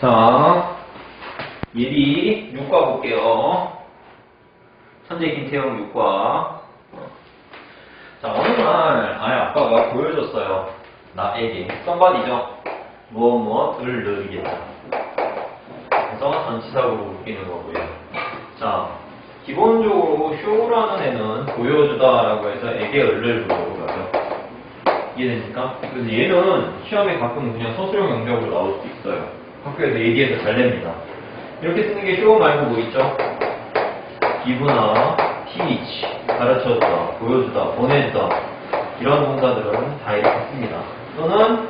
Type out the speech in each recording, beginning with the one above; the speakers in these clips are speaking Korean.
자, 예비 6과 볼게요. 천재 김태형 6과. 자, 어느 날, 아예 아빠가 보여줬어요. 나에게. 썸바디죠? 무엇 무엇을 느리겠다. 그래서 전치사구로 웃기는 거고요. 자, 기본적으로 쇼라는 애는 보여주다라고 해서 에게 을를 물어보고요. 이해됩니까? 그래서 얘는 시험에 가끔 그냥 서술형 영역으로 나올 수 있어요. 학교에서 얘기해서 잘 냅니다. 이렇게 쓰는 게 쇼 말고 뭐 있죠? 기부나 teach, 가르쳐주다, 보여주다, 보내주다 이런 동사들은 다 이렇게 씁니다. 또는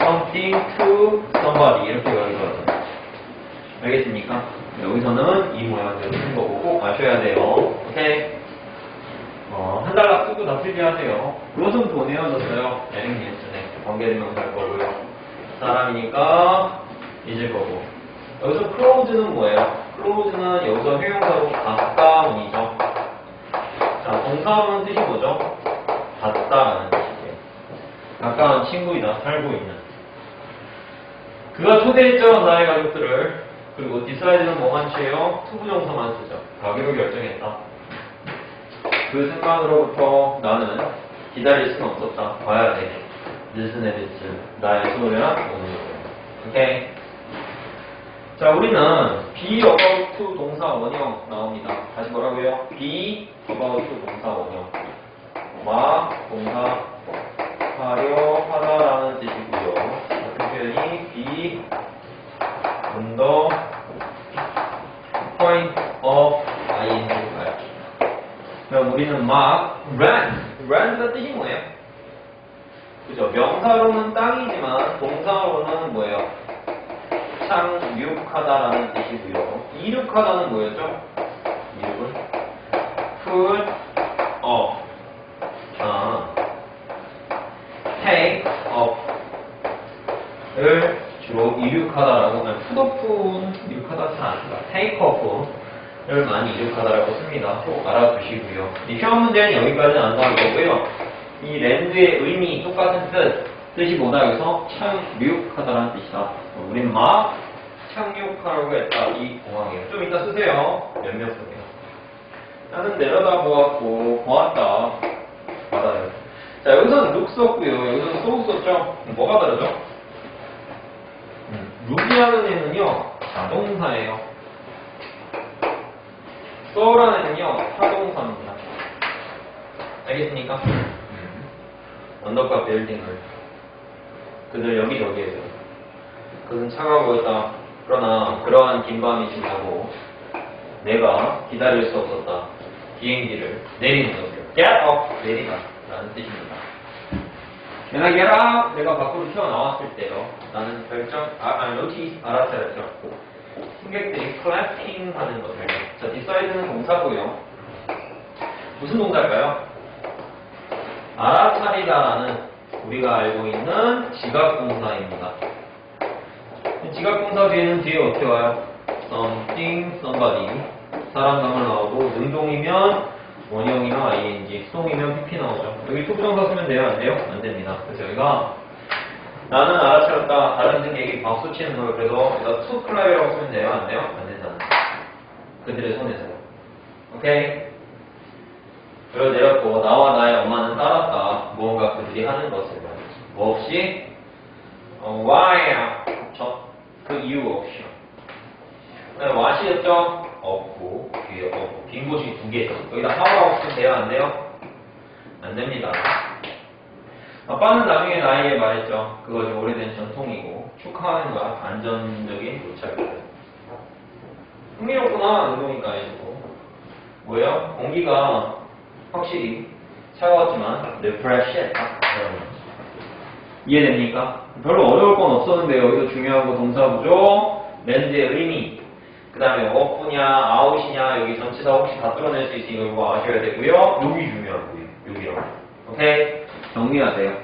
something to somebody 이렇게 가기도 하죠. 알겠습니까? 여기서는 이 모양대로 쓰는 거고 꼭 아셔야 돼요. 오케이? 어, 한 달락 쓰고 다 필기하세요. 그것은 돈 헤어졌어요. 관계대명사 할 거고요. 사람이니까 잊을 거고. 여기서 close는 뭐예요? close는 여기서 회용사로 가까운이죠. 자, 동사하면 뜻이 뭐죠? 같다라는 뜻이에요. 가까운 친구이다, 살고 있는. 그가 초대했죠, 나의 가족들을. 그리고 디사이드는 뭐만 취해요? 투부정사만 쓰죠. 가기로 결정했다. 그 순간으로부터 나는 기다릴 수는 없었다. 봐야 돼. Listen. 나의 오는 거예요. 오케이? 자, 우리는 be about to 동사 원형 나옵니다. 다시 뭐라고요? be about to 동사 원형. 마 동사 하려 하다라는 뜻이고요. 같은 표현이 be on the point of ing가요. 그럼 우리는 막 ran, ran가 뜻이 뭐예요? 그죠? 명사로는 땅이지만 동사로는 뭐예요? 착륙하다라는 뜻이고요. 이륙하다는 뭐였죠? 이륙은 put up, 아, take up을 주로 이륙하다라고 하면 put up은 이륙하다 잘안 씁니다. take up을 많이 이륙하다라고 씁니다. 꼭 알아두시고요. 이 시험 문제는 여기까지는 안 나올 거고요. 이 랜드의 의미 똑같은 뜻 뜻이 뭐다 여기서 착륙하다라는 뜻이다. 우린 막 착륙하려고 했다 이 공항이에요. 좀 이따 쓰세요. 몇몇 쓰세요. 나는 내려다 보았고 보았다 받아요. 자 여기서는 룩 썼고요. 여기서는 소우 썼죠. 뭐가 다르죠? 음, 룩이라는 애는요 자동사예요. 써라는 애는요 타동사입니다. 알겠습니까? 언덕과 빌딩을 그들 여기저기에서 그는 차가 보였다. 그러나 그러한 긴 밤이 지나고 내가 기다릴 수 없었다. 비행기를 내리는 것이요. Get up 내리다 라는 뜻입니다. 내가 get up 내가 밖으로 튀어나왔을 때요. 나는 결정 아, 아 notice 알아차렸죠. 승객들이 clapping 하는 것을 자 deциde는 동사고요. 무슨 동사일까요? 알아차리다라는 우리가 알고 있는 지각공사입니다. 지각공사 뒤에는 뒤에 어떻게 와요? something, somebody 사람 단말 나오고 능동이면 원형이나 ing, 수동이면 pp 나오죠. 여기 투부정사 쓰면 돼요? 안 돼요? 안 됩니다. 그래서 여기가 나는 알아차렸다. 다른 승객이 박수 치는 걸 그래서 여기다 투 클라이라고 쓰면 돼요? 안 돼요? 안 된다는 그들의 손에서 오케이? 그걸 내렸고 나와 나의 엄마는. 하는 것을 뭐 없이 어, why야? 그 이유. 그다음에 what이었죠? 없고 뒤에 없고 빈 곳이 두 개. 여기다 how라고 쓰면 돼요? 안 돼요? 안 됩니다. 아빠는 나중에 나에게 말했죠. 그것이 오래된 전통이고 축하하는 거야. 안전적인 도착을. 흥미롭구나. 운동이니까 해주고. 뭐예요? 공기가 확실히 차가웠지만 refresh했다. 이해됩니까? 별로 어려울 건 없었는데요. 여기서 중요한 거 동사구조, 랜드의 의미, 그 다음에 업부냐, 아웃이냐, 여기 전치사 혹시 다 뚫어낼 수 있으니까 이거 아셔야 되고요. 여기 중요하고요. 여기요. 오케이? 정리하세요.